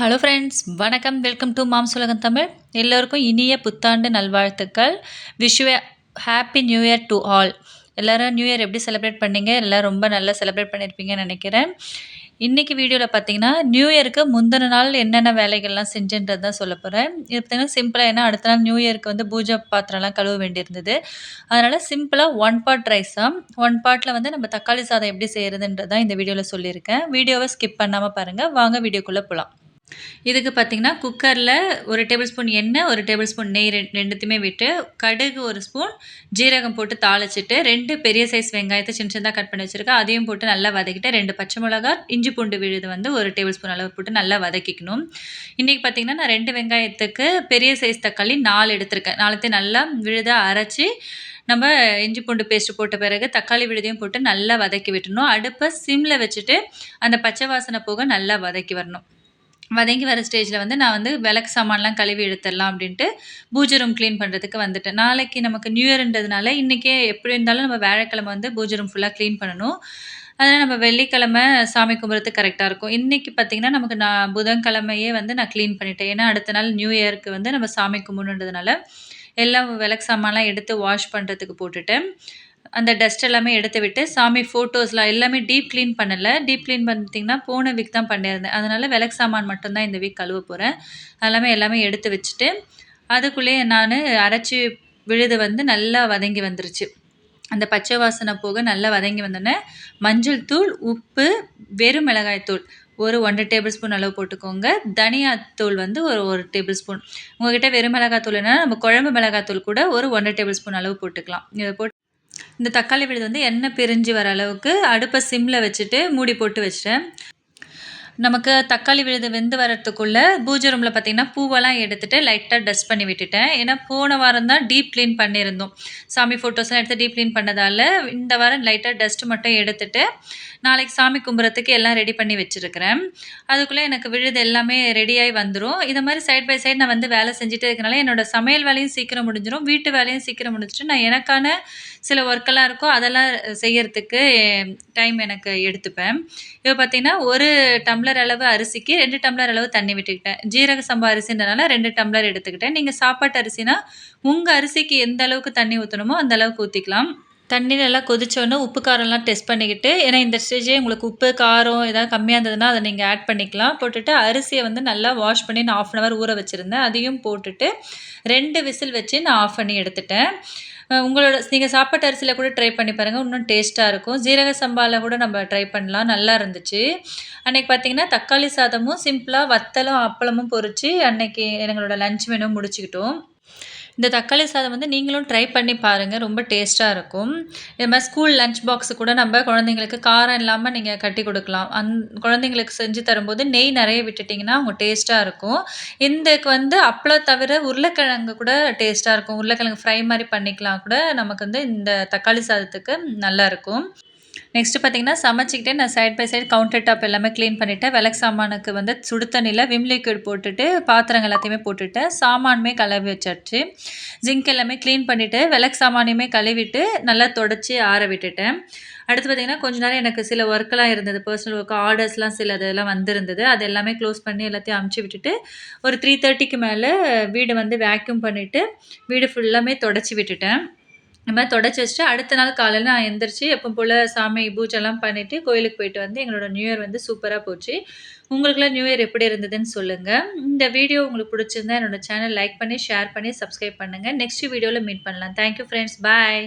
Hello friends வணக்கம். Welcome to mom சுலகம் தமிழ் எல்லோருக்கும் இனிய புத்தாண்டு நல்வாழ்த்துக்கள். Wish happy new year to all எல்லோரும் நியூ இயர் எப்படி செலிப்ரேட் பண்ணீங்க? எல்லாம் ரொம்ப நல்லா செலிப்ரேட் பண்ணியிருப்பீங்கன்னு நினைக்கிறேன். இன்றைக்கி வீடியோவில் பார்த்தீங்கன்னா நியூ இயருக்கு முந்தின நாள் என்னென்ன வேலைகள்லாம் செஞ்சுன்றது தான் சொல்ல போகிறேன் இது பார்த்திங்கன்னா சிம்பிளாக ஏன்னா அடுத்த நாள் நியூ இயருக்கு வந்து பூஜை பாத்திரம்லாம் கழுவ வேண்டியிருந்தது. அதனால் சிம்பிளாக ஒன் பார்ட் ரைஸாக ஒன் பார்ட்டில் வந்து நம்ம தக்காளி சாதம் எப்படி செய்கிறதுன்றது தான் இந்த வீடியோவில் சொல்லியிருக்கேன். வீடியோவை ஸ்கிப் பண்ணாமல் பாருங்கள் வாங்க வீடியோக்குள்ளே போகலாம் இதுக்கு பார்த்திங்கன்னா குக்கரில் ஒரு டேபிள் ஸ்பூன் எண்ணெய் ஒரு டேபிள் ஸ்பூன் நெய் ரெண்டு ரெண்டுத்தையுமே விட்டு கடுகு ஒரு ஸ்பூன் ஜீரகம் போட்டு தாளிச்சிட்டு ரெண்டு பெரிய சைஸ் வெங்காயத்தை சின்ன சின்னதாக கட் பண்ணி வச்சுருக்கேன். அதையும் போட்டு நல்லா வதக்கிட்டு ரெண்டு பச்சை மிளகா இஞ்சி பூண்டு விழுது வந்து ஒரு டேபிள் ஸ்பூன் அளவு போட்டு நல்லா வதக்கிக்கணும். இன்றைக்கி பார்த்திங்கன்னா நான் ரெண்டு வெங்காயத்துக்கு பெரிய சைஸ் தக்காளி நாலு எடுத்திருக்கேன். நாலுத்தையும் நல்லா விழுதாக அரைச்சி நம்ம இஞ்சி பூண்டு பேஸ்ட்டு போட்ட பிறகு தக்காளி விழுதையும் போட்டு நல்லா வதக்கி விட்டுணும் அடுப்பை சிம்மில் வச்சுட்டு அந்த பச்சை வாசனை போக நல்லா வதக்கி வரணும். வதங்கி வர ஸ்டேஜில் வந்து நான் வந்து விளக்கு சாமான்லாம் கழுவி எடுத்துடலாம் அப்படின்ட்டு பூஜை ரூம் க்ளீன் பண்ணுறதுக்கு வந்துட்டேன். நாளைக்கு நமக்கு நியூ இயர்ன்றதுனால இன்றைக்கே எப்படி இருந்தாலும் நம்ம வேலைக்கிழமை வந்து பூஜை ரூம் ஃபுல்லாக க்ளீன் பண்ணணும். அதனால் நம்ம வெள்ளிக்கிழமை சாமி கும்பிட்றதுக்கு கரெக்டாக இருக்கும். இன்றைக்கி பார்த்திங்கன்னா நமக்கு நான் புதன்கிழமையே வந்து நான் க்ளீன் பண்ணிட்டேன். ஏன்னா அடுத்த நாள் நியூ இயருக்கு வந்து நம்ம சாமி கும்பிடுன்றதுனால எல்லாம் விளக்கு சாமான்லாம் எடுத்து வாஷ் பண்ணுறதுக்கு போட்டுட்டேன் அந்த டஸ்ட் எல்லாமே எடுத்து விட்டு சாமி ஃபோட்டோஸ்லாம் எல்லாமே டீப் க்ளீன் பண்ணலை. டீப் க்ளீன் பண்ணிட்டிங்கன்னா போன வீக் தான் பண்ணியிருந்தேன். அதனால் விளக்கு சாமான் மட்டும்தான் இந்த வீக் கழுவ போகிறேன் அதெல்லாமே எல்லாமே எடுத்து வச்சுட்டு அதுக்குள்ளேயே நான் அரைச்சி விழுது வந்து நல்லா வதங்கி வந்துருச்சு. அந்த பச்சை வாசனை போக நல்லா வதங்கி வந்தோடனே மஞ்சள் தூள் உப்பு வெறும் மிளகாய் தூள் ஒரு ஒன்றரை டேபிள் ஸ்பூன் அளவு போட்டுக்கோங்க. தனியாத்தூள் வந்து ஒரு ஒரு டேபிள் ஸ்பூன் உங்கள்கிட்ட வெறும் மிளகாய் தூள்னா நம்ம குழம்பு மிளகாய் தூள் கூட ஒரு ஒன்றரை டேபிள் ஸ்பூன் அளவு போட்டுக்கலாம். இதை போட்டு இந்த தக்காளி விழுது வந்து எண்ணெய் பிரிஞ்சு வர அளவுக்கு அடுப்பை சிம்மில் வச்சுட்டு மூடி போட்டு வச்சிட்டேன். நமக்கு தக்காளி விழுது வெந்து வரத்துக்குள்ளே பூஜை ரூமில் பார்த்திங்கன்னா பூவெல்லாம் எடுத்துகிட்டு லைட்டாக டஸ்ட் பண்ணி விட்டுட்டேன். ஏன்னா போன வாரம் தான் டீப் க்ளீன் பண்ணியிருந்தோம். சாமி ஃபோட்டோஸ்லாம் எடுத்து டீப் க்ளீன் பண்ணதால் இந்த வாரம் லைட்டாக டஸ்ட்டு மட்டும் எடுத்துகிட்டு நாளைக்கு சாமி கும்புறத்துக்கு எல்லாம் ரெடி பண்ணி வச்சுருக்கிறேன். அதுக்குள்ளே எனக்கு விழுது எல்லாமே ரெடியாகி வந்துடும் இதை மாதிரி சைட் பை சைட் நான் வந்து வேலை செஞ்சுட்டே இருக்கனால என்னோடய சமையல் வேலையும் சீக்கிரம் முடிஞ்சிடும் வீட்டு வேலையும் சீக்கிரம் முடிஞ்சிட்டு நான் எனக்கான சில ஒர்க்கெல்லாம் இருக்கோ அதெல்லாம் செய்யறதுக்கு டைம் எனக்கு எடுத்துப்பேன். இப்போ பார்த்திங்கன்னா ஒரு டம்ளர் அளவு அரிசிக்கு ரெண்டு டம்ளர் அளவு தண்ணி விட்டுக்கிட்டேன். ஜீரக சம்பா அரிசின்றனால ரெண்டு டம்ளர் எடுத்துக்கிட்டேன். நீங்கள் சாப்பாட்டு அரிசினா உங்கள் அரிசிக்கு எந்த அளவுக்கு தண்ணி ஊற்றணுமோ அந்த அளவுக்கு ஊற்றிக்கலாம் தண்ணி நல்லா கொதிச்சோடனே உப்பு காரம்லாம் டெஸ்ட் பண்ணிக்கிட்டு ஏன்னா இந்த ஸ்டேஜே உங்களுக்கு உப்பு காரம் ஏதாவது கம்மியாக இருந்ததுன்னா அதை நீங்கள் ஆட் பண்ணிக்கலாம். போட்டுட்டு அரிசியை வந்து நல்லா வாஷ் பண்ணி நான் ஆஃப் அன் ஹவர் ஊற வச்சுருந்தேன். அதையும் போட்டுட்டு ரெண்டு விசில் வச்சு நான் ஆஃப் பண்ணி எடுத்துட்டேன். உங்களோட நீங்கள் சாப்பாட்டு அரிசியில் கூட ட்ரை பண்ணி பாருங்கள் இன்னும் டேஸ்ட்டாக இருக்கும். ஜீரக சம்பாவில் கூட நம்ம ட்ரை பண்ணலாம். நல்லா இருந்துச்சு. அன்றைக்கி பார்த்திங்கன்னா தக்காளி சாதமும் சிம்பிளாக வத்தலும் அப்பளமும் பொறிச்சு அன்னைக்கு எங்களோட லஞ்ச் மெனு முடிச்சுக்கிட்டோம். இந்த தக்காளி சாதம் வந்து நீங்களும் ட்ரை பண்ணி பாருங்கள் ரொம்ப டேஸ்ட்டாக இருக்கும். இது மாதிரி ஸ்கூல் லஞ்ச் பாக்ஸு கூட நம்ம குழந்தைங்களுக்கு காரம் இல்லாமல் நீங்கள் கட்டி கொடுக்கலாம். அந் குழந்தைங்களுக்கு செஞ்சு தரும்போது நெய் நிறைய விட்டுட்டிங்கன்னா அவங்க டேஸ்ட்டாக இருக்கும். இந்தக்கு வந்து அப்பளம் தவிர உருளைக்கிழங்கு கூட டேஸ்ட்டாக இருக்கும். உருளைக்கிழங்கு ஃப்ரை மாதிரி பண்ணிக்கலாம் கூட நமக்கு வந்து இந்த தக்காளி சாதத்துக்கு நல்லாயிருக்கும் நெக்ஸ்ட்டு பார்த்தீங்கன்னா சமைச்சிக்கிட்டே நான் side by side counter top எல்லாமே க்ளீன் பண்ணிவிட்டேன் விளக்கு சாமானுக்கு வந்து சுடு தண்ணியில் விம் லிக்விட் போட்டுட்டு பாத்திரங்கள் எல்லாத்தையுமே போட்டுவிட்டேன் சாமானுமே கழுவி வச்சாச்சு. ஜிங்க் எல்லாமே க்ளீன் பண்ணிவிட்டு விளக்கு சாமானையுமே கழுவிட்டு நல்லா தொடச்சி ஆற விட்டுட்டேன். அடுத்து பார்த்திங்கன்னா கொஞ்ச நேரம் எனக்கு சில ஒர்க்கெலாம் இருந்தது. பர்சனல் ஒர்க் ஆர்டர்ஸ்லாம் சில இதெல்லாம் வந்திருந்தது. அது எல்லாமே க்ளோஸ் பண்ணி எல்லாத்தையும் அமுச்சு விட்டுட்டு ஒரு த்ரீ தேர்ட்டிக்கு மேலே வீடு வந்து வேக்யூம் பண்ணிவிட்டு வீடு ஃபுல்லாமே தொடச்சி விட்டுட்டேன். இந்த மாதிரி தொடச்சி வச்சுட்டு அடுத்த நாள் காலையில் நான் எந்திரிச்சு எப்போ போல் சாமி பூஜைலாம் பண்ணிவிட்டு கோயிலுக்கு போயிட்டு வந்து எங்களோட நியூ இயர் வந்து சூப்பராக போச்சு. உங்களுக்குலாம் நியூ இயர் எப்படி இருந்ததுன்னு சொல்லுங்கள் இந்த வீடியோ உங்களுக்கு பிடிச்சிருந்தா என்னோடய சேனல் லைக் பண்ணி ஷேர் பண்ணி சப்ஸ்கிரைப் பண்ணுங்கள் நெக்ஸ்ட் வீடியோவில் மீட் பண்ணலாம். Thank you friends bye